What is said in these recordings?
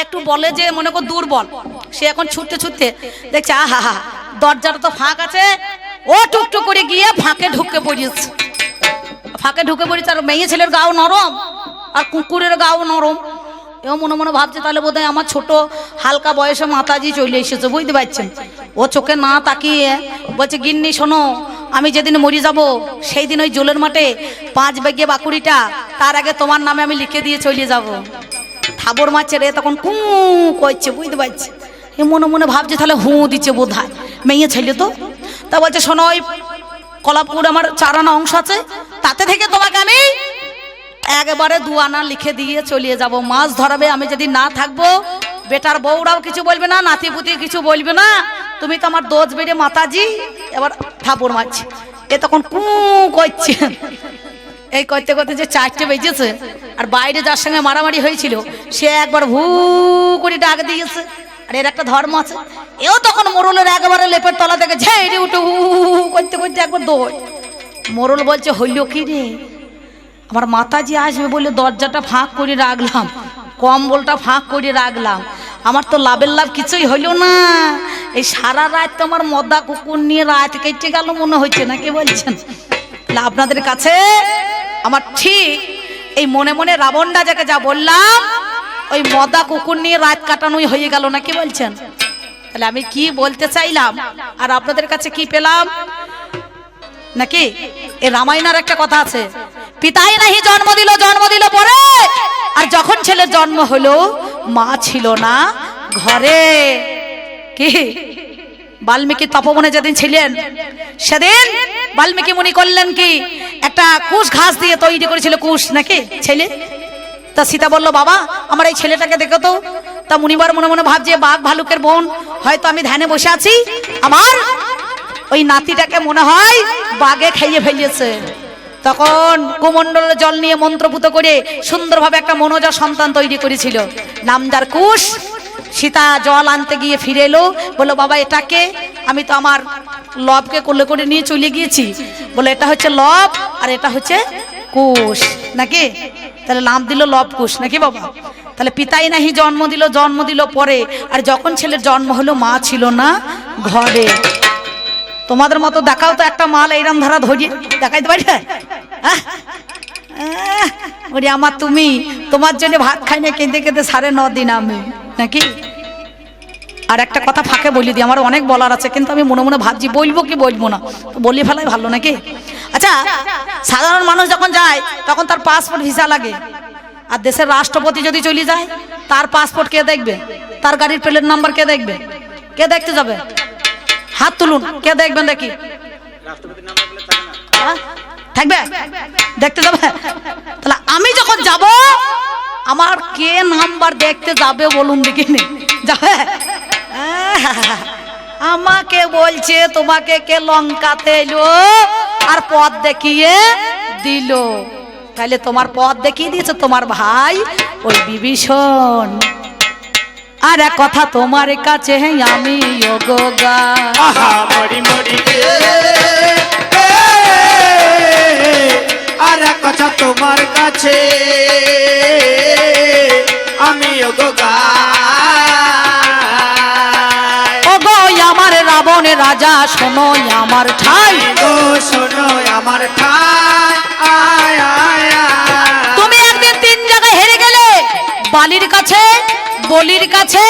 একটু বলে যে মনে কর দুর্বল। সে এখন ছুটতে ছুটতে দেখছে, আহা, হা দরজাটা তো ফাঁক আছে। ও টুকটুক করে গিয়ে ফাঁকে ঢুকে পড়িয়েছে ফাঁকে ঢুকে পড়েছে আর মেয়ে ছেলের গাও নরম আর কুকুরের গাও নরম। এও মনে মনে ভাবছে, তাহলে বোধহয় আমার ছোট হালকা বয়সে মাতাজি চলে এসেছে, বুঝতে পারছেন? ও চোখে না তাকিয়ে বলছে, গিন্নি, শোনো, আমি যেদিন মরি যাব সেই দিন ওই জোলের মাঠে পাঁচ বেগে বাকুড়িটা, তার আগে তোমার নামে আমি লিখে দিয়ে চলে যাব। থাবর মাছের এ তখন কু করছে, বুঝতে পারছে। এ মনে মনে ভাবছে, তাহলে হু দিচ্ছে বোধ হয় মেয়ে ছেলে তো। তা বলছে, শোনো, ওই কলাপুর আমার চারানা অংশ আছে, তাতে থেকে তোমাকে আমি একবারে দু আনা লিখে দিয়ে চলিয়ে যাব। মাছ ধরাবে, আমি যদি না থাকব, বেটার বউরাও কিছু বলবে না নাতি পুতি কিছু বলবে না। তুমি তো আমার দোজ বেড়ে মাতাজি, এবার থাপড় মারছে। এ তখন কু করছে। এই করতে করতে যে চারটে বেজেছে আর বাইরে যার সঙ্গে মারামারি হয়েছিল, সে একবার ভু করে ডাক দিয়েছে। আর এর একটা ধর্ম আছে। এও তখন মোরলের একবারে লেপের তলা থেকে ঝেড়ে উঠে হু করতে করতে একবার দৌড়। মোরল বলছে, হইল কি রে? আমার মাতাজি আসবে বলে দরজাটা ফাঁক করে রাখলাম, কম্বলটা ফাঁক করে রাখলাম। আমার তো লাভের লাভ কিছুই হইল না। এই সারা রাত তো আমার মদা কুকুর নিয়ে রাত কেটে গেল মনে হচ্ছে না, কি বলছেন? আপনাদের কাছে আমার ঠিক এই মনে মনে রাবণটা যাকে যা বললাম, ওই মদা কুকুর নিয়ে রাত কাটানোই হয়ে গেল না, কি বলছেন? তাহলে আমি কি বলতে চাইলাম? আর আপনাদের কাছে কি পেলাম? নাকি? এ রামায়ণের একটা কথা আছে, পিতাই নাহি জন্ম দিল জন্ম দিল পরে, আর যখন ছেলের জন্ম হলো, মা ছিল না ঘরে। কি? বাল্মীকি তপবনে যেদিন ছিলেন, সেদিন বাল্মীকি মুনি করলেন কি? একটা কুশ ঘাস দিয়ে তৈরি করেছিল কুশ নাকি ছেলে? তা সীতা বলল, বাবা, আমার এই ছেলেটাকে দেখো তো। তা মুনিবার মনে মনে ভাবছে, বাঘ ভালুকের বোন, হয়তো আমি ধ্যানে বসে আছি। আমার ওই নাতিটাকে মনে হয় বাগে খাইয়ে ফেলিয়েছে। তখন কুমণ্ডলের জল নিয়ে মন্ত্রপুত করে সুন্দরভাবে একটা মনোজা সন্তান তৈরি করেছিল। নামদার কুশ। সীতা জল আনতে গিয়ে ফিরে এলো। বলল, বাবা এটাকে আমি তো আমার লবকে কোলে করে নিয়ে চলে গিয়েছি। বলে এটা হচ্ছে লব আর এটা হচ্ছে কুশ। নাকি? তাহলে নাম দিল লব কুশ, নাকি বাবা? তাহলে পিতাই নাহি জন্ম দিল জন্ম দিল পরে। আর যখন ছেলের জন্ম হলো, মা ছিল না ঘরে। তোমাদের মতো দেখাও তো একটা মাল এইরকম ধারা ধরি দেখাইতে পারি? ওরে আমার তুমি তোমার জন্য ভাত খাই না কেঁদে কেঁদে সাড়ে ন দিন আমি। নাকি? আর একটা কথা ফাঁকে বলি দিই আমার অনেক বলার আছে, কিন্তু আমি মনে মনে ভাবছি, বলব কি বলব না? বলি ফেলাই ভালো নাকি? আচ্ছা সাধারণ মানুষ যখন যায়, তখন তার পাসপোর্ট ভিসা লাগে। আর দেশের রাষ্ট্রপতি যদি চলে যায়, তার পাসপোর্ট কে দেখবে? তার গাড়ির প্লেট নাম্বার কে দেখবে? কে দেখতে যাবে? হাত তুলুন, কে দেখবেন দেখি? হ্যাঁ? থাকবে? দেখতে যাবে? তাহলে আমি যখন যাব আমার কে নাম্বার দেখতে যাবে বলুন দেখিনি যাবে? আমাকে বলছে, তোমাকে কে লঙ্কাতে এলো আর পথ দেখিয়ে দিল। তাহলে তোমার পথ দেখিয়ে দিয়েছে তোমার ভাই ওই বিভীষণ। আর এক কথা তোমার কাছে আমি মরি মরি রাজা শোনো আমার ঠাই। গো শোনো আমার ঠাই। আয় আয় তুমি একদিন তিন জায়গায় হেরে গেলে বালির কাছে বলির কাছে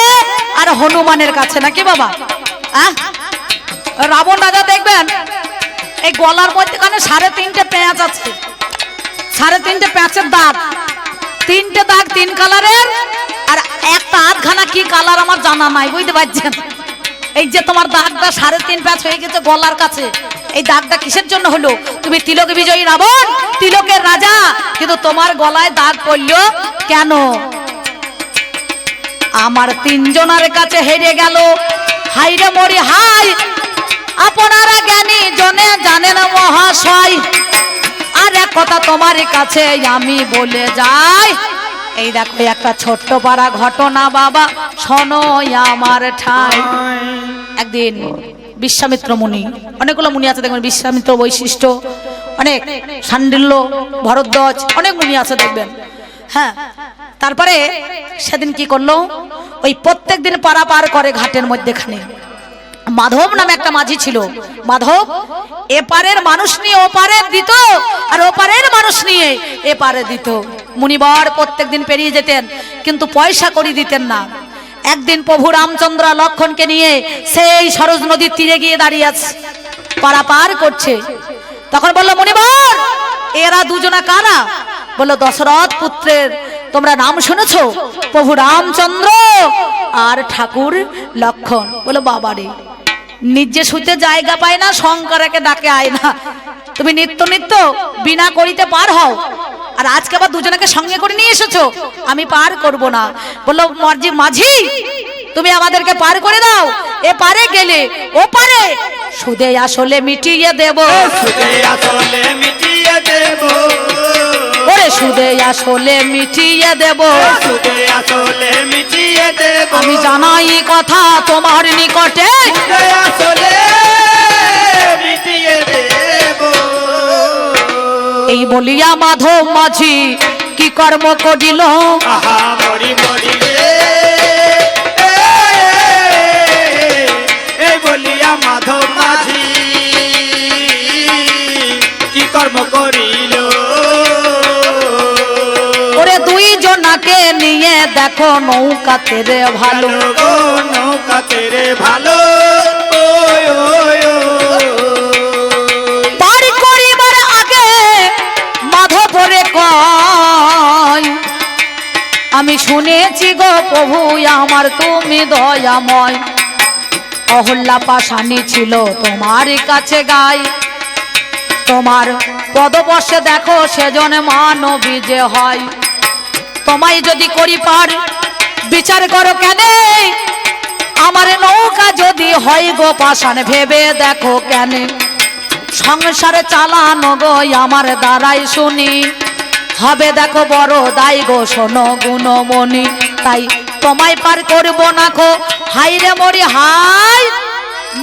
আর হনুমানের কাছে নাকি বাবা? রাবণ রাজা দেখবেন এই গলার মধ্যেখানে সাড়ে তিনটে পেঁয়াজ আছে। সাড়ে তিনটে পেঁয়াজের দাগ। তিনটে দাগ তিন কালারের আর একটা আধখানা কি কালার আমার জানা নাই বুঝতে পারছেন? এই যে তোমার দাগটা সাড়ে তিন প্যাচ হয়ে গেছে গলার কাছে, এই দাগটা কিসের জন্য হলো? তুমি তিলক বিজয়ী রাবণ, তিলকের রাজা, কিন্তু তোমার গলায় দাগ পড়ল কেন? আমার তিনজনের কাছে হেরে গেল। হাইরে মরি হাই আপনারা জ্ঞানী জনে জানেন মহাশয়। আর এক কথা তোমার কাছে আমি বলে যাই এই দেখো একটা ছোট্ট পাড়া ঘটনা, বাবা। শোনো আমার ঠাই। একদিন বিশ্বামিত্র মুনি, অনেকগুলো মুনি আছে, দেখবেন বিশ্বামিত্র বৈশিষ্ট্য, অনেক সান্ডিল্য ভরদ্বজ অনেক মুনি আছে, দেখবেন। হ্যাঁ তারপরে সেদিন কি করল? ওই প্রত্যেক দিন পারাপার করে ঘাটের মধ্যেখানে। মাধব নামে একটা মাঝি ছিল। মাধব, এপারের মানুষ নিয়ে, ওপারে দিত আর ওপারের মানুষ নিয়ে এপারে দিত। মুনিবর প্রত্যেক দিন পেরিয়ে যেতেন, কিন্তু পয়সা করি দিতেন না। একদিন প্রভু রামচন্দ্র লক্ষণকে নিয়ে সেই সরোজ নদীর তীরে গিয়ে দাঁড়িয়ে আছে, পারাপার করছে। তখন বলল মণিবর এরা দুজনা কারা? বলল, দশরথ পুত্রের, তোমরা নাম শুনেছো? প্রভু রামচন্দ্র আর ঠাকুর লক্ষণ। বলো বাবারে নিজে শুতে জায়গা পায় না, শঙ্করাকে ডাকে আয় না। তুমি নিত্য নিত্য বিনা করিতে পার হও। আর আজকে আবার দুজনকে সঙ্গে করে নিয়ে এসেছ, আমি পার করব না। বলল, মাঝি মাঝি, তুমি আমাদেরকে পার করে দাও। এ পারে গেলে, ও পারে। সুদে আসলে মিটিয়ে দেব। সুদে আসলে মিটিয়ে দেব। সুদে আসলে মিটিয়ে দেব। সুদে আসলে মিটিয়ে দেব। আমি জানাই কথা তোমার নিকটে। সুদে আসলে মিটিয়ে দেব। এই বলিয়া মাধব মাঝি কি কর্ম করিল? আহা মরি মরি রে। নিয়ে দেখো নৌকাতে রে ভালো। ভালো। গো নৌকাতে রে ভালো। পার করিবার আগে মাধবরে কয় আমি শুনেছি গো প্রভু আমার তুমি দয়াময়। অহল্যা পাশানি ছিল তোমার কাছে গাই তোমার পদবর্ষে দেখো সেজনে মানবী যে হয়। তোমায় যদি করি পার, বিচার করো কেন? আমার নৌকা যদি হয় গো পাশান ভেবে দেখো কেন? সংসারে চালানো গো আমার দ্বারাই শুনি। হবে দেখো বড় দায় গো, শোনো গুণমণি। তাই তোমায় পার করব না খো হাই রে মরি হাই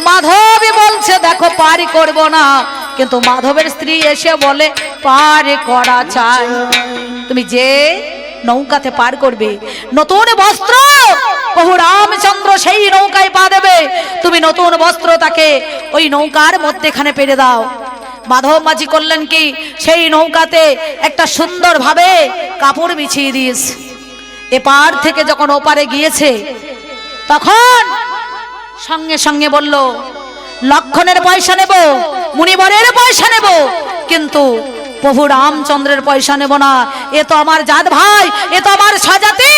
মাধবী বলছে, দেখো পারি করব না। কিন্তু মাধবের স্ত্রী এসে বলে, পার করা চাই। তুমি যে নৌকাতে পার করবে। নতুন বস্ত্র? বহু রামচন্দ্র সেই নৌকায় পা দেবে। তুমি নতুন বস্ত্র তাকে ওই নৌকার মধ্যেখানে পেরে দাও। মাধব মাঝি করলেন কি? সেই নৌকাতে একটা সুন্দর ভাবে কাপড় বিছিয়ে দিস। এপার থেকে যখন ওপারে গিয়েছে, তখন সঙ্গে সঙ্গে বলল, লক্ষণের পয়সা নেব, মুনিবরের পয়সা নেব, কিন্তু প্রভু রামচন্দ্রের পয়সা নেব না। এ তো আমার জাত ভাই, এ তো আমার স্বজাতি।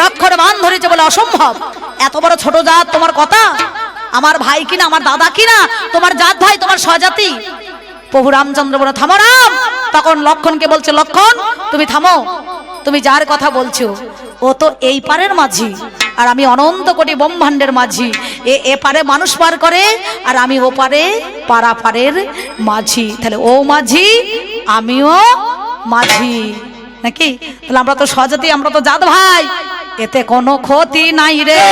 লক্ষণ মান ধরেছে বলে অসম্ভব। এত বড় ছোট জাত, তোমার কথা? আমার ভাই কিনা, আমার দাদা কিনা? তোমার জাত ভাই, তোমার স্বজাতি? প্রভু রামচন্দ্র বলে, থামো রাম। তখন লক্ষণকে বলছে, লক্ষণ, তুমি থামো। তুমি যার কথা বলছো, ও তো এই পারের মাঝি। আর আমি অনন্ত কোটি ব্রহ্মাণ্ডের মাঝি। এ এ পারে মানুষ পার করে, আর আমি ও পারে পাড়া পারের মাঝি। তাহলে ও মাঝি আমিও মাঝি। নাকি? তাহলে আমরা তো সজাতি আমরা তো জাত ভাই। এতে কোনো ক্ষতি নাই রে।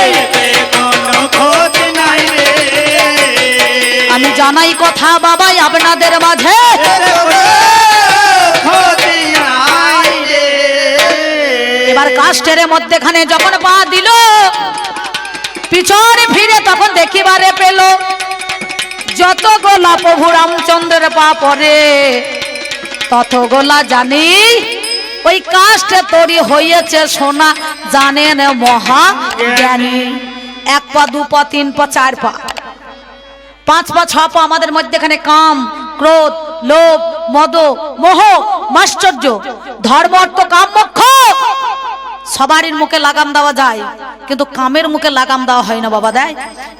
আমি জানাই কথা বাবাই আপনাদের মাঝে। এবার কাষ্টের মধ্যেখানে যখন পা দিল পিছনে ফিরে তখন দেখিবারে পেল যত গোলা প্রভু রামচন্দ্রের পা পরে তত গোলা জানি। ওই কাষ্টে তৈরি হয়েছে সোনা জানেন মহা জ্ঞানী। এক পা, দু পা, তিন পা, চার পা। পাঁচ পা, ছ পা আমাদের মধ্যেখানে কাম, ক্রোধ, লোভ, মদ, মোহ, মাশ্চর্য, ধর্ম, অর্থ, কাম, মোক্ষ সবারই মুখে লাগাম দেওয়া যায়, কিন্তু কামের মুখে লাগাম দেওয়া হয় না বাবা দেয়।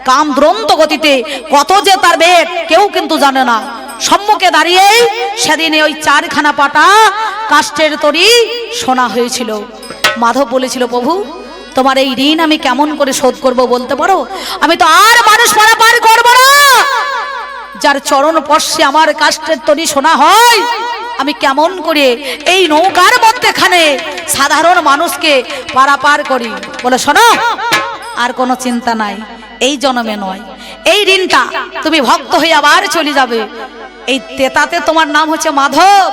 কাম দ্রন্ত গতিতে কত যে তার বেগ, কেউ কিন্তু জানে না। সম্মুখে দাঁড়িয়েই সেদিনে ওই চারখানা পাটা কাষ্টের তরি শোনা হয়েছিল। মাধব বলেছিল, প্রভু, তোমার এই ঋণ আমি কেমন করে শোধ করব বলতে পারো? আমি তো আর মানুষ পারাপার করব না। যার চরণ পর্শে আমার কাষ্টের তরি শোনা হয়, আমি কেমন করে এই নৌকার মধ্যেখানে সাধারণ মানুষকে পারাপার করি? বলে, শোনো, আর কোনো চিন্তা নাই, এই জন্মে নয়। এই ঋণটা তুমি ভক্ত হয়ে আবার চলে যাবে। এই তেতাতে তোমার নাম হচ্ছে মাধব।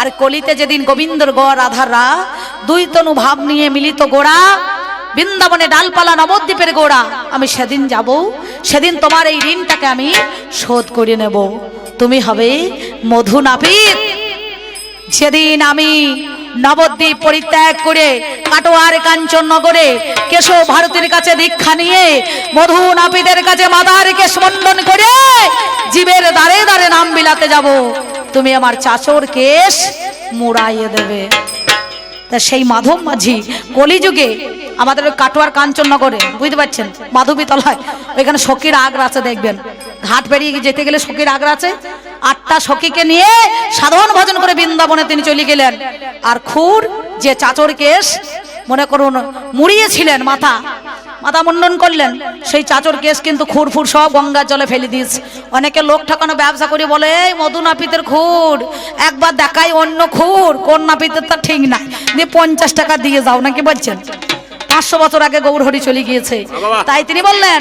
আর কলিতে যেদিন গোবিন্দর গড় রাধারা, দুই তনু ভাব নিয়ে মিলিত গোড়া, বৃন্দাবনে ডালপালা নবদ্বীপের গোড়া, আমি সেদিন যাব, সেদিন তোমার এই ঋণটাকে আমি শোধ করে নেব। তুমি হবে মধু নাপিত সেদিন আমি নবদ্বীপ পরিত্যাগ করে কাটোয়ার কাঞ্চননগরে কেশব ভারতীর কাছে দীক্ষা নিয়ে মধু নাপিদের কাছে মাদার কেশ মন্ডন করে জীবের দ্বারে দ্বারে নাম বিলাতে যাব। তুমি আমার চাচর কেশ মুড়াইয়ে দেবে। তা সেই মাধব মাঝি কলিযুগে আমাদের কাটোয়ার কাঞ্চননগরে বুঝতে পারছেন? মাধবী তলায়। ওইখানে সখীর আগ্রা আছে, দেখবেন। ঘাট পেরিয়ে যেতে গেলে সখীর আগ্রা আছে। আটটা সখীকে নিয়ে সাধারণ ভজন করে বৃন্দাবনে তিনি চলে গেলেন। আর খুর যে চাচর কেশ মনে করুন মুড়িয়েছিলেন মাথা মাথা মুন্ডন করলেন সেই চাচর কেস কিন্তু খুর ফুর সব গঙ্গার জলে ফেলে দিস। অনেকে লোক ঠকানো ব্যবসা করে বলে এই মধু নাপিতের খুর একবার দেখাই অন্য খুর কোন নাপিতের তা ঠিক নাই দিয়ে পঞ্চাশ টাকা দিয়ে যাও নাকি বলছেন? পাঁচশো বছর আগে গৌরহরি চলে গিয়েছে। তাই তিনি বললেন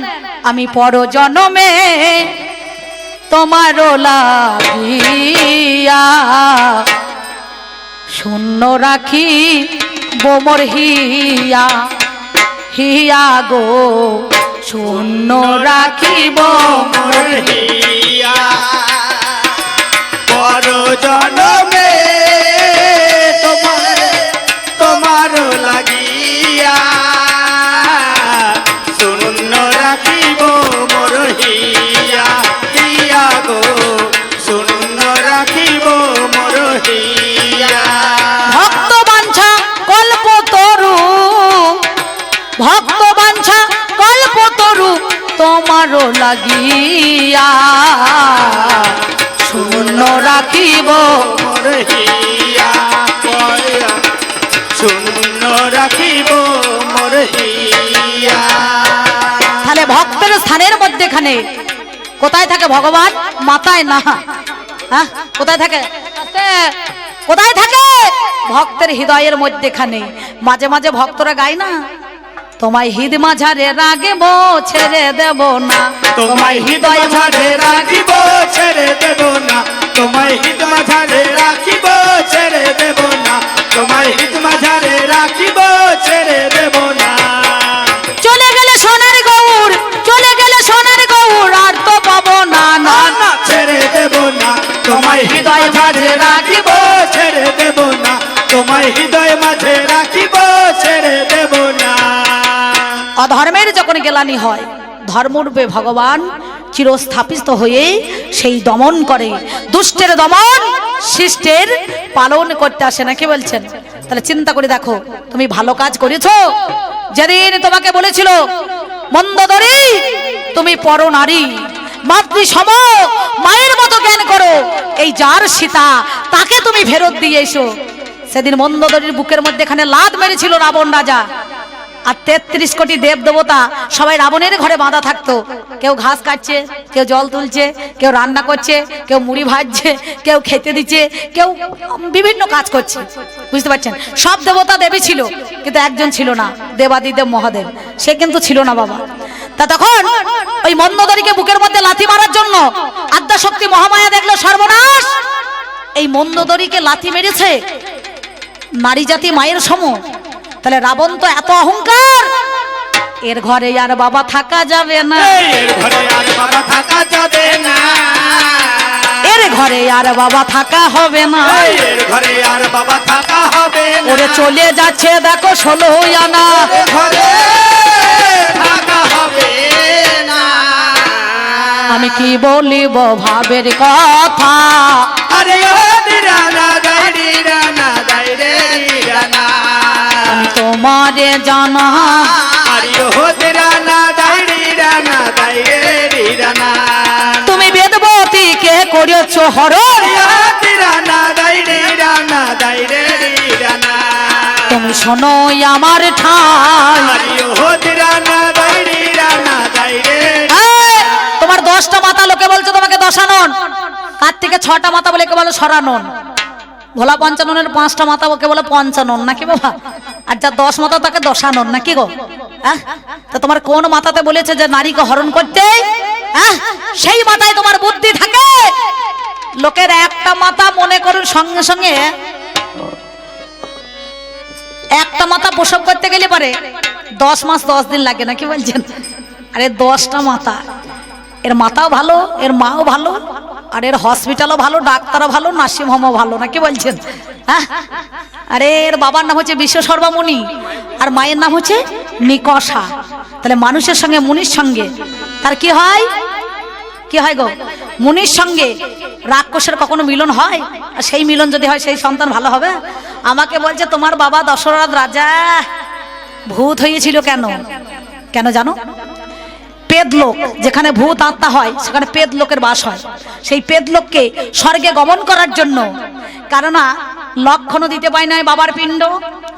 আমি পর জনমে তোমারও লাগিয়া শূন্য রাখি বোমর হিয়া হিয়া গো। শূন্য রাখিব হিয়া। বড় জনমে তোমারও লাগিয়া। শূন্য রাখিব। শূন্য রাখিব তাহলে ভক্তের স্থানের মধ্যেখানে কোথায় থাকে ভগবান? মাথায় না। হ্যাঁ কোথায় থাকে। কোথায় থাকে? ভক্তের হৃদয়ের মধ্যেখানে। মাঝে মাঝে ভক্তরা গায় না? তোমায় হৃদ মাঝারে রাগেব ছেড়ে দেব না। তোমায় হিত মাঝারে রাখিব ছেড়ে দেব না। তোমায় হিত মাঝারে রাখিব ছেড়ে দেব না। তোমায় হিত মাঝারে রাখিব ছেড়ে দেব না। চলে গেলে সোনার গৌর চলে গেলে সোনার গৌর আর তো পাবো না না। না না ছেড়ে দেব না। তোমায় হৃদয় মাঝে রাখিব ছেড়ে দেব না। তোমায় হৃদয় মাঝে রাখিব ছেড়ে দেব না। অধর্মের যখন গেলানি হয় ধর্মরূপে ভগবান চিরস্থাপিত হয়ে সেই দমন করে। দুষ্টের দমন, শিষ্টের পালন করতে আসে না, কি বলছেন? তাহলে চিন্তা করে দেখো, তুমি ভালো কাজ করেছ? যেদিন তোমাকে বলেছিল মন্দদরি তুমি পর নারী মাতৃ সম মায়ের মতো জ্ঞান করো, এই যার সীতা, তাকে তুমি ফেরত দিয়ে এসো। সেদিন মন্দদরির বুকের মধ্যে এখানে লাদ মেরেছিল রাবণ রাজা। আর তেত্রিশ কোটি দেব দেবতা সবাই রাবণের ঘরে বাঁধা থাকতো। কেউ ঘাস কাটছে, কেউ জল তুলছে, কেউ রান্না করছে, কেউ মুড়ি ভাজছে, কেউ খেতে দিচ্ছে, কেউ বিভিন্ন কাজ করছে। বুঝতে পারছেন? সব দেবতা দেবী ছিল, কিন্তু একজন ছিল না, দেবাদিদেব মহাদেব। সে কিন্তু ছিল না বাবা। তা তখন ওই মন্দদরিকে বুকের মধ্যে লাথি মারার জন্য আদ্যা শক্তি মহামায়া দেখল সর্বনাশ। এই মন্দদরিকে লাথি মেরেছে নারী জাতি মায়ের সম তাহলে রাবণ তো এত অহংকার। এর ঘরে আর বাবা থাকা যাবে না। এর ঘরে আর বাবা থাকা যাবে না। এর ঘরে আর বাবা থাকা হবে না। এর ঘরে আর বাবা থাকা হবে না। ওরে চলে যাচ্ছে দেখো ষোলো আনা। ঘরে থাকা হবে না। আমি কি বলিব ভাবের কথা? আরে ও তোমারে জানা। আরে ও দিরানা দাই দিরানা দাই রে দিরানা তুমি করেছ হরণ? তুমি শোনো আমার ঠাই। তোমার দশটা মাথা লোকে বলছে তোমাকে দশানন। কার থেকে ছটা মাথা বলে কে বলে সরানন? ভোলা পঞ্চাননের পাঁচটা মাথা ওকে বলে পঞ্চানন, নাকি বাবা? আর যা দশ মাথা তাকে দশানন, নাকি গো? হ্যাঁ? তা তোমার কোন মাথাতে বলেছে যে নারীকে হরণ করতে? হ্যাঁ? সেই মাথায় তোমার বুদ্ধি থাকে। লোকের একটা মাথা মনে করুন সঙ্গে সঙ্গে একটা মাথা প্রসব করতে গেলে পারে দশ মাস দশ দিন লাগে না কি বলছেন? আরে দশটা মাথা এর মাতাও ভালো, এর মাও ভালো, আর এর হসপিটালও ভালো, ডাক্তারও ভালো নার্সিং হোমও ভালো, না কি বলছেন? হ্যাঁ? আরে এর বাবার নাম হচ্ছে বিশ্ব সর্বামণি আর মায়ের নাম হচ্ছে নিকষা তাহলে মানুষের সঙ্গে, মুনির সঙ্গে, তার কি হয়? কি হয় গো? মুনির সঙ্গে রাক্ষসের কখনো মিলন হয়? আর সেই মিলন যদি হয়, সেই সন্তান ভালো হবে? আমাকে বলছে, তোমার বাবা দশরথ রাজা, ভূত হয়েছিল কেন? কেন জানো? পেদ লোক, যেখানে ভূত আত্মা হয়, সেখানে পেদ লোকের বাস হয়। সেই পেদ লোককে স্বর্গে গমন করার জন্য, কেননা লক্ষণও দিতে পায় নাই বাবার পিণ্ড,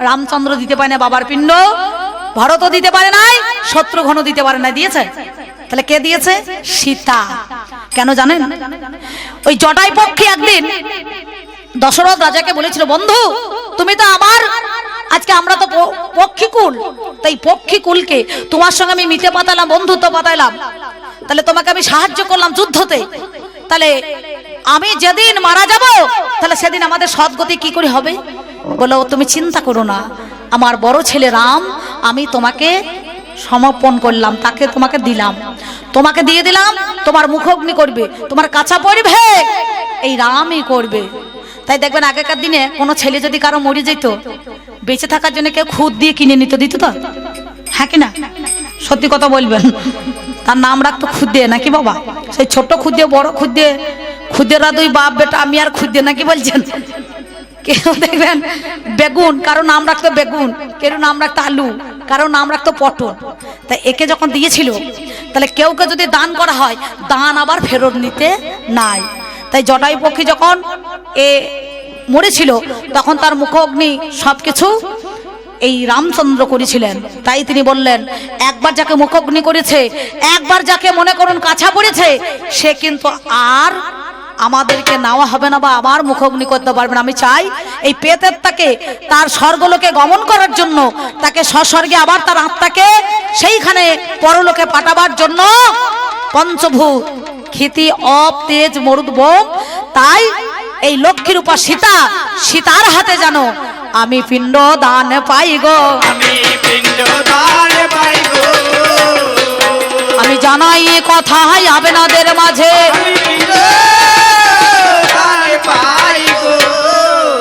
রামচন্দ্র দিতে পায় না বাবার পিণ্ড, ভরতও দিতে পারে নাই শত্রুঘ্ন দিতে পারে না দিয়েছে? তাহলে কে দিয়েছে? সীতা। কেন জানেন? ওই জটাই পক্ষে একদিন দশরথ রাজাকে বলেছিল, বন্ধু, তুমি তো আমার আজকে আমরা তো পক্ষীকুল। তাই পক্ষীকুলকে তোমার সঙ্গে আমি মিতে পাতালাম, বন্ধুত্ব পাতাইলাম তাহলে তোমাকে আমি সাহায্য করলাম যুদ্ধতে। তাহলে আমি যেদিন মারা যাব, তাহলে সেদিন আমাদের সদ্গতি কি করে হবে? বলো, তুমি চিন্তা করো না। আমার বড় ছেলে রাম, আমি তোমাকে সমর্পণ করলাম, তাকে তোমাকে দিলাম। তোমাকে দিয়ে দিলাম, তোমার মুখগ্নি করবে, তোমার কাঁচা পড়বে এই রামই করবে। তাই দেখবেন, আগেকার দিনে কোনো ছেলে যদি কারও মরে যেত বেঁচে থাকার জন্য কেউ খুদ দিয়ে কিনে নিত, দিত তো? হ্যাঁ কি না? সত্যি কথা বলবেন। তার নাম রাখতো খুদে নাকি বাবা? সেই ছোট খুদে বড় খুদে খুদেরা দুই বাপ বেটা, আমি আর খুদে নাকি বলছেন? কেউ দেখবেন? বেগুন, কারও নাম রাখতো বেগুন কেউ নাম রাখতো আলু, কারও নাম রাখতো পটল। তাই একে যখন দিয়েছিল, তাহলে কেউকে যদি দান করা হয়, দান আবার ফেরত নিতে নাই। তাই জটাই পক্ষী যখন এ মরেছিল, তখন তার মুখগ্নি সব কিছু এই রামচন্দ্র করেছিলেন। তাই তিনি বললেন, একবার যাকে মুখগ্নি করেছে, একবার যাকে মনে করুন কাছা পড়েছে, সে কিন্তু আর আমাদেরকে নেওয়া হবে না বা আবার মুখগ্নি করতে পারবে না। আমি চাই এই পেতের তাকে তার স্বর্গলোকে গমন করার জন্য, তাকে সস্বর্গে আবার তার আত্মাকে সেইখানে পরলোকে পাঠাবার জন্য পঞ্চভূত ক্ষিতি, অপ, তেজ, মরুদ তাই এই লক্ষ্মীর উপর সীতা সীতার হাতে জানো আমি পিণ্ড দান পাই গো। আমি জানাই এ কথা আবেনাদের মাঝে।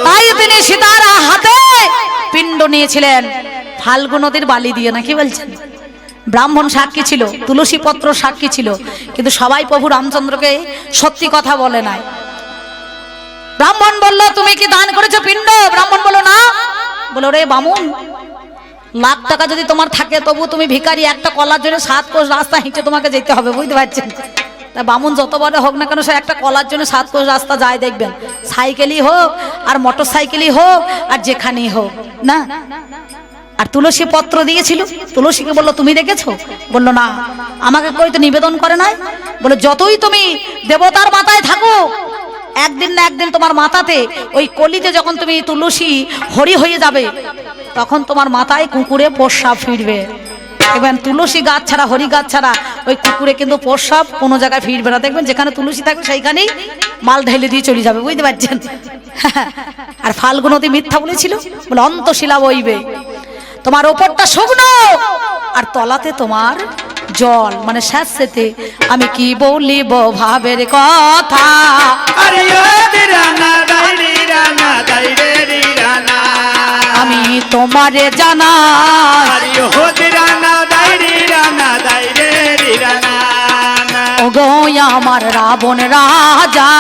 তাই তিনি সীতার হাতে পিণ্ড নিয়েছিলেন। ফাল্গু নদীর বালি দিয়ে নাকি বলছেন? ব্রাহ্মণ সাক্ষী ছিল তুলসী পত্র সাক্ষী ছিল কিন্তু সবাই প্রভু রামচন্দ্রকে সত্যি কথা বলে নাই। ব্রাহ্মণ বলল, তুমি কি দান করেছ পিণ্ড? ব্রাহ্মণ বলল, না। বলো রে বামুন, লাখ টাকা যদি তোমার থাকে, তবু তুমি ভিখারি, একটা কলার জন্য সাত কোষ রাস্তা হেঁটে তোমাকে যেতে হবে, বুঝতে পারছেন? তা বামুন যত বড় হোক না কেন, সে একটা কলার জন্য সাত কোষ রাস্তা যায়, দেখবেন। সাইকেলই হোক, আর মোটর সাইকেলই হোক, আর যেখানেই হোক, না? আর তুলসী পত্র দিয়েছিল? তুলসীকে বলল, তুমি দেখেছ? বলল, না। আমাকে কই তো নিবেদন করে নাই? বলে যতই তুমি দেবতার মাথায় থাকো একদিন না একদিন তোমার মাথাতে, ওই কলিতে যখন তুমি তুলসী হরি হয়ে যাবে, তখন তোমার মাথায় কুকুরে প্রস্রাব ফিরবে। দেখবেন তুলসী গাছ ছাড়া, হরি গাছ ছাড়া, ওই কুকুরে কিন্তু প্রস্রাব কোনো জায়গায় ফিরবে না। দেখবেন যেখানে তুলসী থাকবে, সেইখানেই মাল ঢেলে দিয়ে চলে যাবে, বুঝতে পারছেন? আর ফাল্গুন নদী মিথ্যা বলেছিল, বলে অন্তশিলা বইবে। তোমার ওপরটা শুকনো, আর তলাতে তোমার জল মানে স্যাঁতসেতে। আমি কি বলিব ভাবের কথা? আমি তোমারে জানা। ওগো আমার রাবণ রাজা।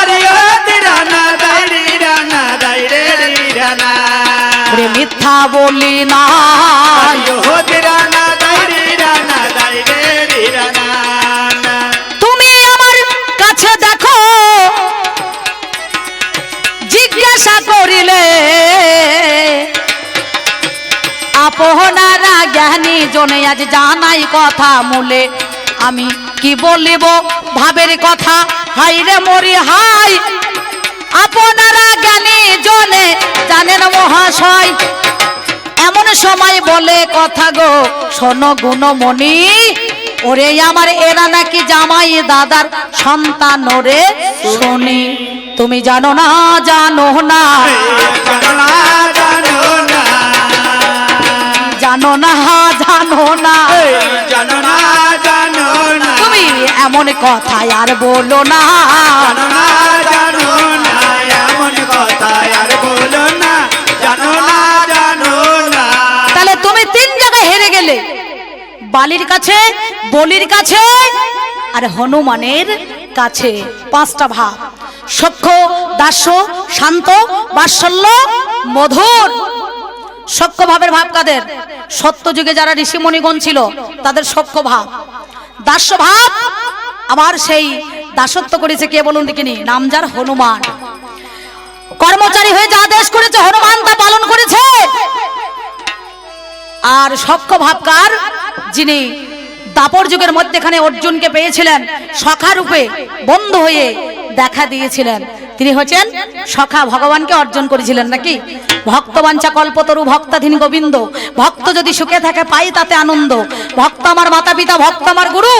আরে রানা রানা মিথ্যা বলি না। রানা জিজ্ঞাসা করিলে, আপনারা জ্ঞানী জনে, আজ জানাই কথা মূলে। আমি কি বলিব? ভাবের কথা। হাই রে মরি হাই আপনারা জ্ঞানী জনে, জানেন মহাশয় এমন সময় বলে, কথা গো, শোনো গুণমণি, ওরে আমার এরা নাকি জামাই দাদার সন্তান ওরে শুনি। তুমি জানো না জানো না জানো না জানো না জানো না জানো না তুমি এমন কথা আর বলো না। বালির কাছে, বলির কাছে আর হনুমানের কাছে। পাঁচটা ভাব সখ্য, দাস্য, শান্ত, বাৎসল্য, মধুর। সখ্য ভাবের ভাব কাদের? সত্য যুগে যারা ঋষিমণিগণ ছিল, তাদের সখ্য ভাব। দাস্য ভাব আবার সেই দাসত্ব করেছে কে বলুন দেখিনি? নাম যার হনুমান। কর্মচারী হয়ে যা দেশ করেছে, হনুমান তা পালন করেছে। আর সক্ষ ভাবকার যিনি দাপর যুগের মধ্যেখানে অর্জুনকে পেয়েছিলেন সখা রূপে বন্ধু হয়ে দেখা দিয়েছিলেন। তিনি হচ্ছেন সখা ভগবানকে অর্জন করেছিলেন নাকি? ভক্তবাঞ্ছা কল্পতরু ভক্তাধীন গোবিন্দ ভক্ত যদি সুখে থাকে পাই তাতে আনন্দ। ভক্ত আমার মাতা পিতা ভক্ত আমার গুরু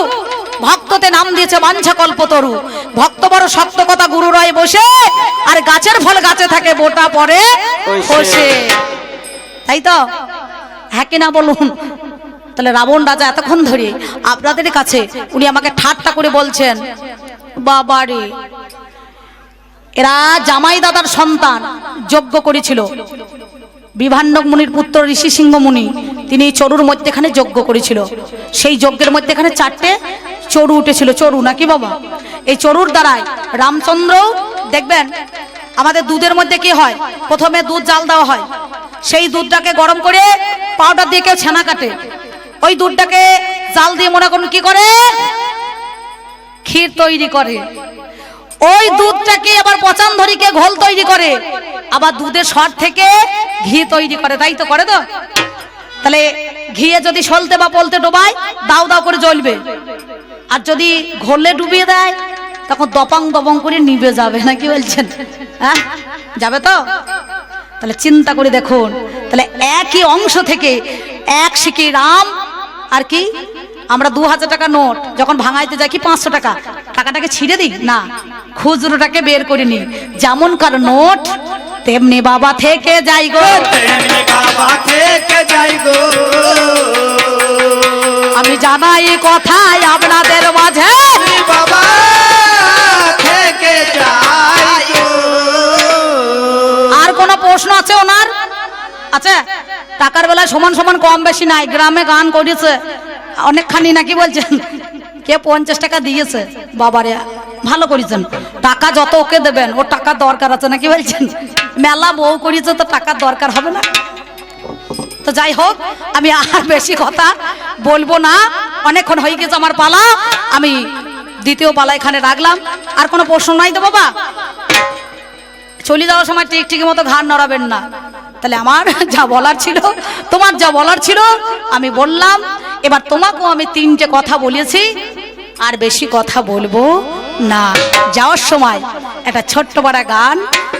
ভক্ততে নাম দিয়েছে বাঞ্ছা কল্পতরু। ভক্ত বড় শক্ত কথা গুরু রয় বসে আর গাছের ফল গাছে থাকে বোটা পরে বসে। তাই তো? হ্যাঁ কিনা বলুন? তাহলে রাবণ রাজা এতক্ষণ ধরে আপনাদের কাছে উনি আমাকে ঠাট্টা করে বলছেন, বাবা রে, এরা জামাই দাদার সন্তান যজ্ঞ করেছিল। বিভান্ডক মুনির পুত্র ঋষি সিংহ মুনি, তিনি চরুর মধ্যেখানে যজ্ঞ করেছিল। সেই যজ্ঞের মধ্যেখানে চারটে চরু উঠেছিল, চরু নাকি বাবা? এই চরুর দ্বারাই রামচন্দ্র, দেখবেন, আমাদের দুধের মধ্যে কি হয়? প্রথমে দুধ জাল দেওয়া হয়। সেই দুধটাকে গরম করে পাউডার দিয়ে কেউ ছানা কাটে। ওই দুধটাকে জাল দিয়ে মনে করুন কি করে? ক্ষীর তৈরি করে। ওই দুধটাকে আবার পচান ধরিকে ঘোল তৈরি করে। আবার দুধের সর থেকে ঘি তৈরি করে, তাই তো করে তো? তাহলে ঘিয়ে যদি সলতে বা পলতে ডোবায়, দাও দাও করে জ্বলবে। আর যদি ঘোলে ডুবিয়ে দেয়, তখন দপাং দপং করে নিবে যাবে, না কি বলছেন? হ্যাঁ? যাবে তো? তাহলে চিন্তা করে দেখুন, তাহলে একই অংশ থেকে এক শিখি রাম আর কি? আমরা দু হাজার টাকা নোট, যখন ভাঙাইতে যাই কি পাঁচশো টাকা? টাকাটাকে ছিঁড়ে দিই? না, খুচরোটাকে বের করে নি যেমন কার নোট, তেমনি বাবা থেকে যাই গো। বাবা থেকে যাই গো। আমি জানাই কথাই আপনাদের মাঝে। বাবা থেকে যাই আর কোন প্রশ্ন আছে ওনার? আছে? টাকার বেলায় সমান সমান কম বেশি নাই গ্রামে গান করেছে। অনেকখানি নাকি বলছেন? কে পঞ্চাশ টাকা দিয়েছে? বাবারে ভালো করেছেন। টাকা যত ওকে দেবেন ওর টাকার দরকার আছে নাকি বলছেন? মেলা বউ করেছে তো টাকার দরকার হবে না? তো যাই হোক, আমি আর বেশি কথা বলব না। অনেকক্ষণ হয়ে গেছে আমার পালা। আমি দ্বিতীয় পালা এখানে রাখলাম। আর কোনো প্রশ্ন নাই তো বাবা? চলে যাওয়ার সময় টিক টিকের মতো ঘাড় নড়াবেন না। তাহলে আমার যা বলার ছিল, তোমার যা বলার ছিল, আমি বললাম। এবার তোমাকেও আমি তিনটে কথা বলেছি। আর বেশি কথা বলব না। যাওয়ার সময় একটা ছোট্ট বড় গান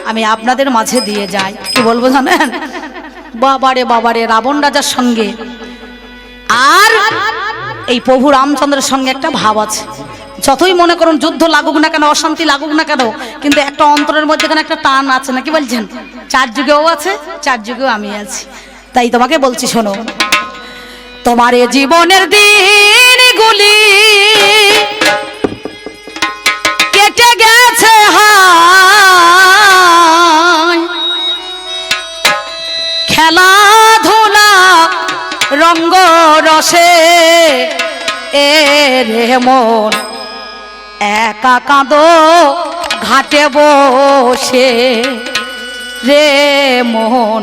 আমি আপনাদের মাঝে দিয়ে যাই। কি বলব জানেন? বাবারে বাবারে, রাবণ রাজার সঙ্গে। আর এই প্রভু রামচন্দ্রের সঙ্গে একটা ভাব আছে। যতই মনে করুন যুদ্ধ লাগুক না কেন, অশান্তি লাগুক না কেন, কিন্তু একটা অন্তরের মধ্যে কেন একটা টান আছে, নাকি বলছেন? চার যুগেও আছে, চার যুগেও আমি আছি। তাই তোমাকে বলছি, শোনো, তোমার এ জীবনের দিনগুলি কেটে গেছে হায় রঙ্গ রসে এ রে মন। একা কাঁদো, ঘাটে বসে রে মন।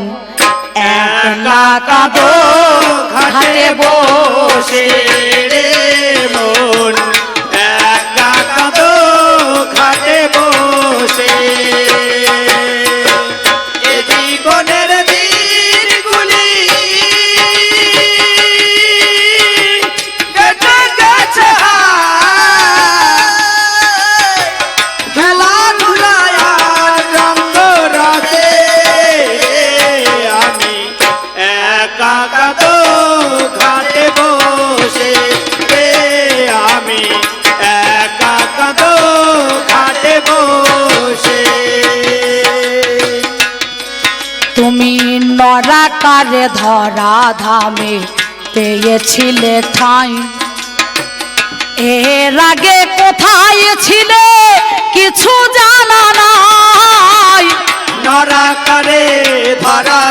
একা কাঁদো, ঘাটে বসে রে রে ধরা ধামে পেয়েছিলে ঠাঁই। এর আগে কোথায় ছিলে কিছু জানা নাই। নরা করে ধরা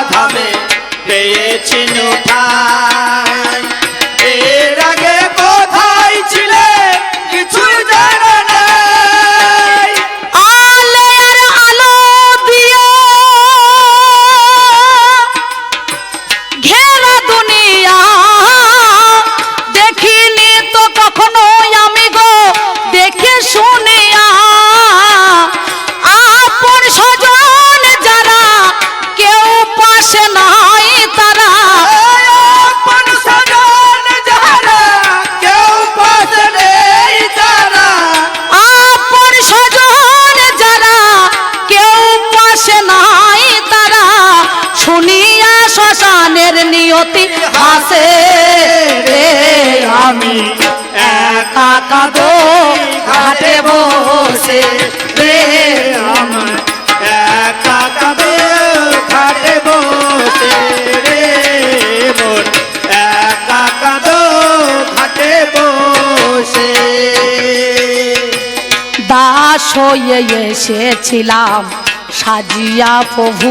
হয়ে এসেছিলাম, সাজিয়া প্রভু।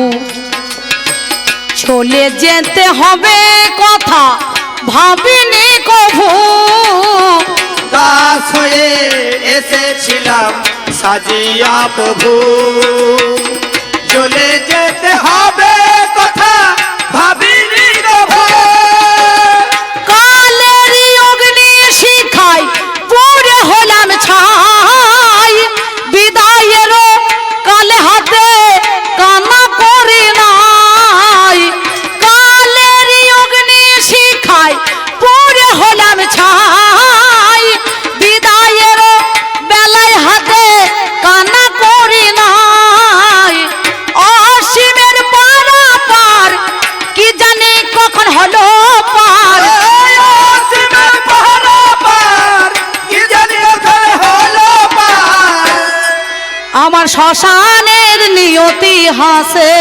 চলে যেতে হবে কথা ভাবিনি কভু। দাস হয়ে এসেছিলাম, সাজিয়া প্রভু। চলে যেতে হবে কথা আমার শ্মশানের নিয়তি হাসে।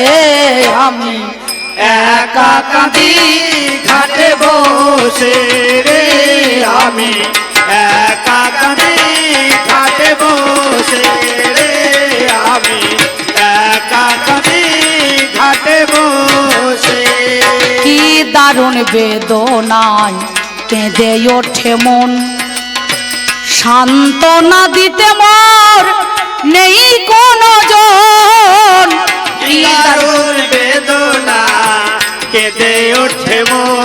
এ, আমি একা কাঁদি ঘাটে বসে রে। আমি একা কাঁদি ঘাটে বসে রে। আমি একা কাঁদি ঘাটে বসে। কি দারুণ বেদনায় কেঁদে ওঠে মন। সান্ত্বনা দিতে মোর নেই কোন জন। বেদনা কেঁদে ওঠে মন।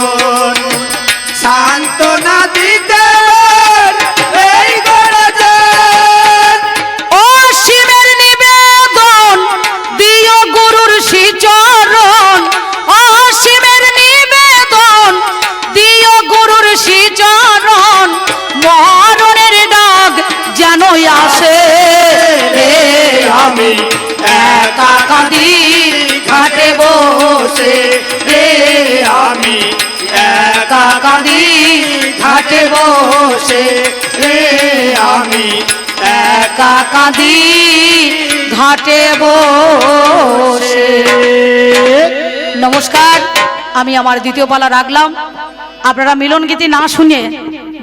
কাঁদি ঘাটে বসে। নমস্কার, আমি আমার দ্বিতীয় পালা রাখলাম। আপনারা মিলন গীতি না শুনে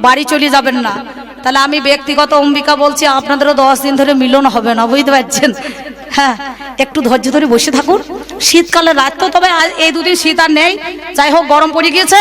বাড়ি চলে যাবেন না। তাহলে আমি ব্যক্তিগত অম্বিকা বলছি, আপনাদেরও দশ দিন ধরে মিলন হবে না, বুঝতে পারছেন? হ্যাঁ একটু ধৈর্য ধরে বসে থাকুন। শীতকালে রাত তো তবে এই দুদিন শীত আর নেই। যাই হোক, গরম পড়ে গিয়েছে।